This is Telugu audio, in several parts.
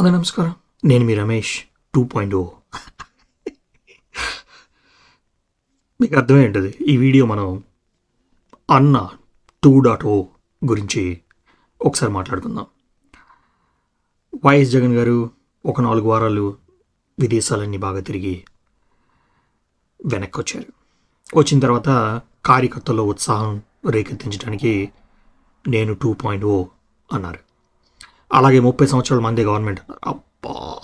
అందరూ నమస్కారం. నేను మీ రమేష్ టూ పాయింట్ ఓ. మీకు అర్థమై ఉంటుంది. ఈ వీడియో మనం అన్న టూ డాట్ ఓ గురించి ఒకసారి మాట్లాడుకుందాం. వైఎస్ జగన్ గారు ఒక నాలుగు వారాలు విదేశాలన్నీ బాగా తిరిగి వెనక్కి వచ్చారు వచ్చిన తర్వాత కార్యకర్తల్లో ఉత్సాహం రేకెత్తించడానికి నేను టూ పాయింట్ ఓ అన్నారు. అలాగే ముప్పై సంవత్సరాల మంది గవర్నమెంట్ అబ్బా.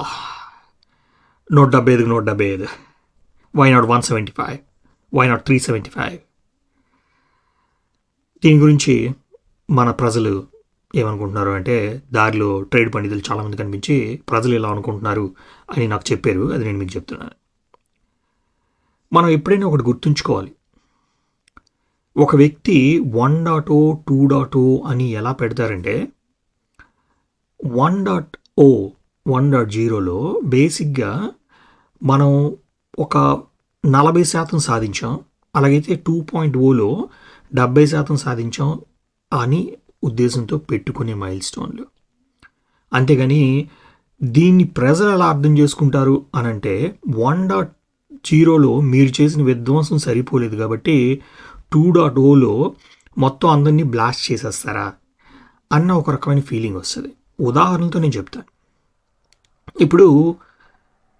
నూట డెబ్బై ఐదుకు నూట డెబ్బై ఐదు. Why not one seventy five why not three seventy five దీని గురించి మన ప్రజలు ఏమనుకుంటున్నారు అంటే దారిలో ట్రేడ్ పండితులు చాలామంది కనిపించి ప్రజలు ఇలా అనుకుంటున్నారు అని నాకు చెప్పారు. అది నేను మీకు చెప్తున్నాను. మనం ఎప్పుడైనా ఒకటి గుర్తుంచుకోవాలి. ఒక వ్యక్తి వన్ డాటో టూ డాటో అని ఎలా పెడతారంటే one dot O one dot జీరోలో బేసిక్గా మనం ఒక నలభై శాతం సాధించాం. అలాగైతే టూ పాయింట్ ఓలో డెబ్బై శాతం సాధించాం అని ఉద్దేశంతో పెట్టుకునే మైల్ స్టోన్లు అంతేగాని దీన్ని ప్రజలు ఎలా అర్థం చేసుకుంటారు అని అంటే వన్ డాట్ జీరోలో మీరు చేసిన విధ్వంసం సరిపోలేదు కాబట్టి టూ డాట్ ఓలో మొత్తం అందరినీ బ్లాస్ట్ చేసేస్తారా అన్న ఒక రకమైన ఫీలింగ్ వస్తుంది. ఉదాహరణతో నేను చెప్తాను ఇప్పుడు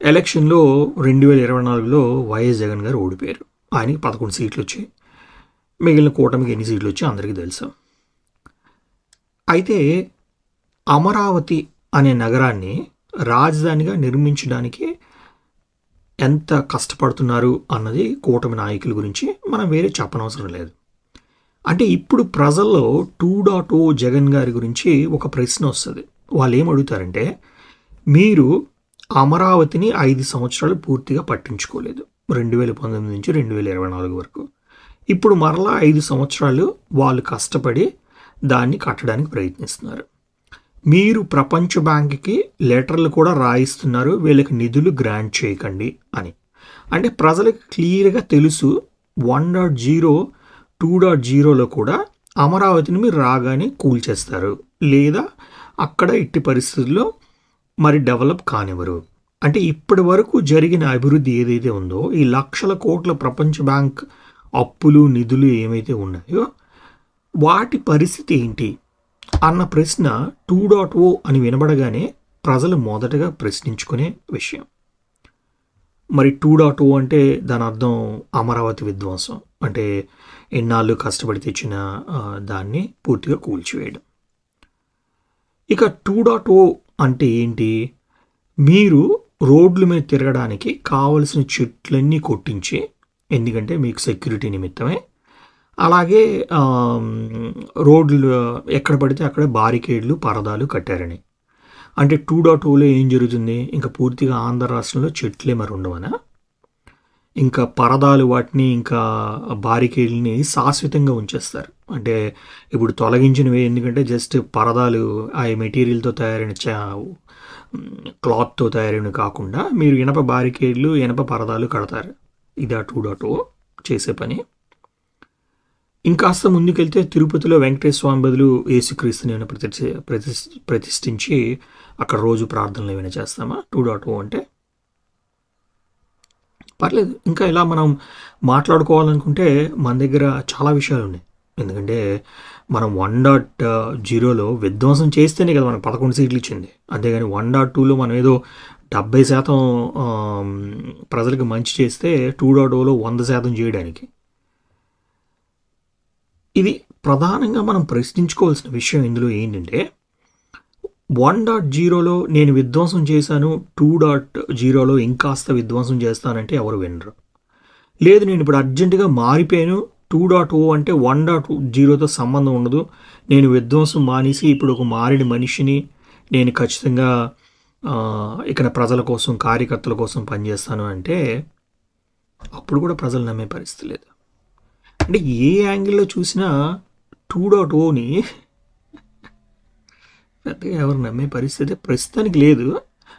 ఎలక్షన్లో రెండు వేల ఇరవై నాలుగులో వైఎస్ జగన్ గారు ఓడిపోయారు. ఆయనకి పదకొండు సీట్లు వచ్చాయి మిగిలిన కూటమికి ఎన్ని సీట్లు వచ్చాయి అందరికీ తెలుసు. అయితే అమరావతి అనే నగరాన్ని రాజధానిగా నిర్మించడానికి ఎంత కష్టపడుతున్నారు అన్నది కూటమి నాయకుల గురించి మనం వేరే చెప్పనవసరం లేదు. అంటే ఇప్పుడు ప్రజల్లో టూ డాట్ ఓ జగన్ గారి గురించి ఒక ప్రశ్న వస్తుంది. వాళ్ళు ఏం అడుగుతారంటే మీరు అమరావతిని ఐదు సంవత్సరాలు పూర్తిగా పట్టించుకోలేదు. రెండు వేల పంతొమ్మిది నుంచి రెండు వేల ఇరవై నాలుగు వరకు. ఇప్పుడు మరలా ఐదు సంవత్సరాలు వాళ్ళు కష్టపడి దాన్ని కట్టడానికి ప్రయత్నిస్తున్నారు. మీరు ప్రపంచ బ్యాంక్కి లెటర్లు కూడా రాయిస్తున్నారు. వీళ్ళకి నిధులు గ్రాంట్ చేయకండి అని. అంటే ప్రజలకు క్లియర్గా తెలుసు one dot zero two dot జీరోలో కూడా అమరావతిని మీరు రాగానే కూల్చేస్తారు లేదా అక్కడ ఇట్టి పరిస్థితుల్లో మరి డెవలప్ కానివ్వరు. అంటే ఇప్పటి వరకు జరిగిన అభివృద్ధి ఏదైతే ఉందో ఈ లక్షల కోట్ల ప్రపంచ బ్యాంక్ అప్పులు నిధులు ఏమైతే ఉన్నాయో వాటి పరిస్థితి ఏంటి అన్న ప్రశ్న టూ డాట్ ఓ అని వినబడగానే ప్రజలు మొదటగా ప్రశ్నించుకునే విషయం. మరి టూ డాట్ ఓ అంటే దాని అర్థం అమరావతి విధ్వంసం. అంటే ఎన్నాళ్ళు కష్టపడి తెచ్చిన దాన్ని పూర్తిగా కూల్చివేయడం. ఇక టూ డాట్ ఓ అంటే ఏంటి? మీరు రోడ్ల మీద తిరగడానికి కావలసిన చెట్లన్నీ కొట్టించి ఎందుకంటే మీకు సెక్యూరిటీ నిమిత్తమే. అలాగే రోడ్లు ఎక్కడ పడితే అక్కడ బారికేడ్లు పరదాలు కట్టారని. అంటే టూ డాట్ ఓలో ఏం జరుగుతుంది? ఇంకా పూర్తిగా ఆంధ్ర రాష్ట్రంలో చెట్లే మరి ఉండవనా? ఇంకా పరదాలు వాటిని ఇంకా బారికేడ్ని శాశ్వతంగా ఉంచేస్తారు. అంటే ఇప్పుడు తొలగించినవి ఎందుకంటే జస్ట్ పరదాలు ఆ మెటీరియల్తో తయారైన చా క్లాత్తో తయారైన కాకుండా మీరు ఇనప బారికేడ్లు ఇనప పరదాలు కడతారు. ఇదా టూ డాట్ ఓ చేసే పని. ఇంకాస్త ముందుకెళ్తే తిరుపతిలో వెంకటేశ్వర స్వామి బదులు ఏసుక్రీస్తుని ఏమైనా ప్రతిష్ఠ ప్రతిష్ఠ ప్రతిష్ఠించి అక్కడ రోజు ప్రార్థనలు ఏమైనా చేస్తామా? టూ డాట్ ఓ అంటే? పర్లేదు. ఇంకా ఇలా మనం మాట్లాడుకోవాలనుకుంటే మన దగ్గర చాలా విషయాలు ఉన్నాయి. ఎందుకంటే మనం వన్ డాట్ జీరోలో విధ్వంసం చేస్తేనే కదా మనకు పదకొండు సీట్లు ఇచ్చింది. అంతేగాని వన్ డాట్ టూలో మనం ఏదో డెబ్బై శాతం ప్రజలకు మంచి చేస్తే టూ డాట్ ఓలో వంద శాతం చేయడానికి. ఇది ప్రధానంగా మనం ప్రశ్నించుకోవాల్సిన విషయం ఇందులో ఏంటంటే వన్ డాట్ జీరోలో నేను విధ్వంసం చేశాను టూ డాట్ జీరోలో ఇంకాస్త విధ్వంసం చేస్తానంటే ఎవరు వినరు. లేదు నేను ఇప్పుడు అర్జెంటుగా మారిపోయాను టూ డాట్ ఓ అంటే వన్ డాట్ జీరోతో సంబంధం ఉండదు. నేను విధ్వంసం మానేసి ఇప్పుడు ఒక మారిన మనిషిని నేను ఖచ్చితంగా ఇక్కడ ప్రజల కోసం కార్యకర్తల కోసం పనిచేస్తాను అంటే అప్పుడు కూడా ప్రజలు నమ్మే పరిస్థితి లేదు. అంటే ఏ యాంగిల్లో చూసినా టూ డాట్ ఓని పెద్దగా ఎవరు నమ్మే పరిస్థితి ప్రస్తుతానికి లేదు.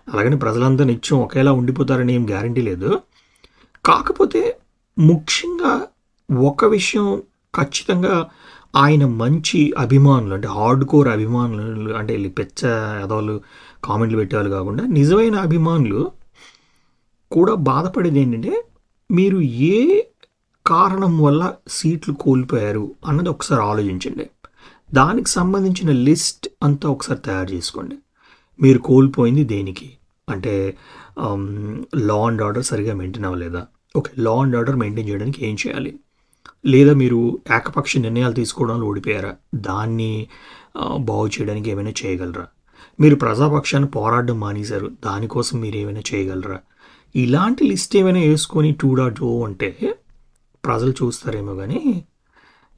అలాగని ప్రజలంతా నిత్యం ఒకేలా ఉండిపోతారని ఏం గ్యారంటీ లేదు. కాకపోతే ముఖ్యంగా ఒక విషయం ఖచ్చితంగా ఆయన మంచి అభిమానులు అంటే హార్డ్ కోర్ అభిమానులు అంటే వీళ్ళు పెచ్చ ఎదవాళ్ళు కామెంట్లు పెట్టేవాళ్ళు కాకుండా నిజమైన అభిమానులు కూడా బాధపడేది ఏంటంటే మీరు ఏ కారణం వల్ల సీట్లు కోల్పోయారు అన్నది ఒకసారి ఆలోచించండి. దానికి సంబంధించిన లిస్ట్ అంతా ఒకసారి తయారు చేసుకోండి. మీరు కోల్పోయింది దేనికి? అంటే లా అండ్ ఆర్డర్ సరిగా మెయింటైన్ అవ్వలేదా? Okay law and order maintain చేయడానికి ఏం చేయాలి? లేదా మీరు ఏకపక్ష నిర్ణయాలు తీసుకోవడంలో ఓడిపోయారా? దాన్ని బాగు చేయడానికి ఏమైనా చేయగలరా? మీరు ప్రజాపక్షాన్ని పోరాడడం మానేశారు దానికోసం మీరు ఏమైనా చేయగలరా? ఇలాంటి లిస్ట్ ఏమైనా వేసుకొని టూ డాట్ ఓ అంటే ప్రజలు చూస్తారేమో కానీ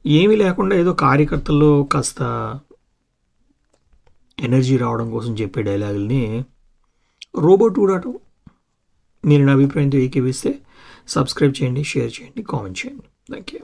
ఏమీ లేకుండా ఏదో కార్యకర్తల్లో కాస్త ఎనర్జీ రావడం కోసం చెప్పే డైలాగుల్ని రోబో టూ డాట్ మీరు నా అభిప్రాయంతో ఏకీవిస్తే సబ్స్క్రైబ్ చేయండి షేర్ చేయండి కామెంట్ చేయండి. Thank you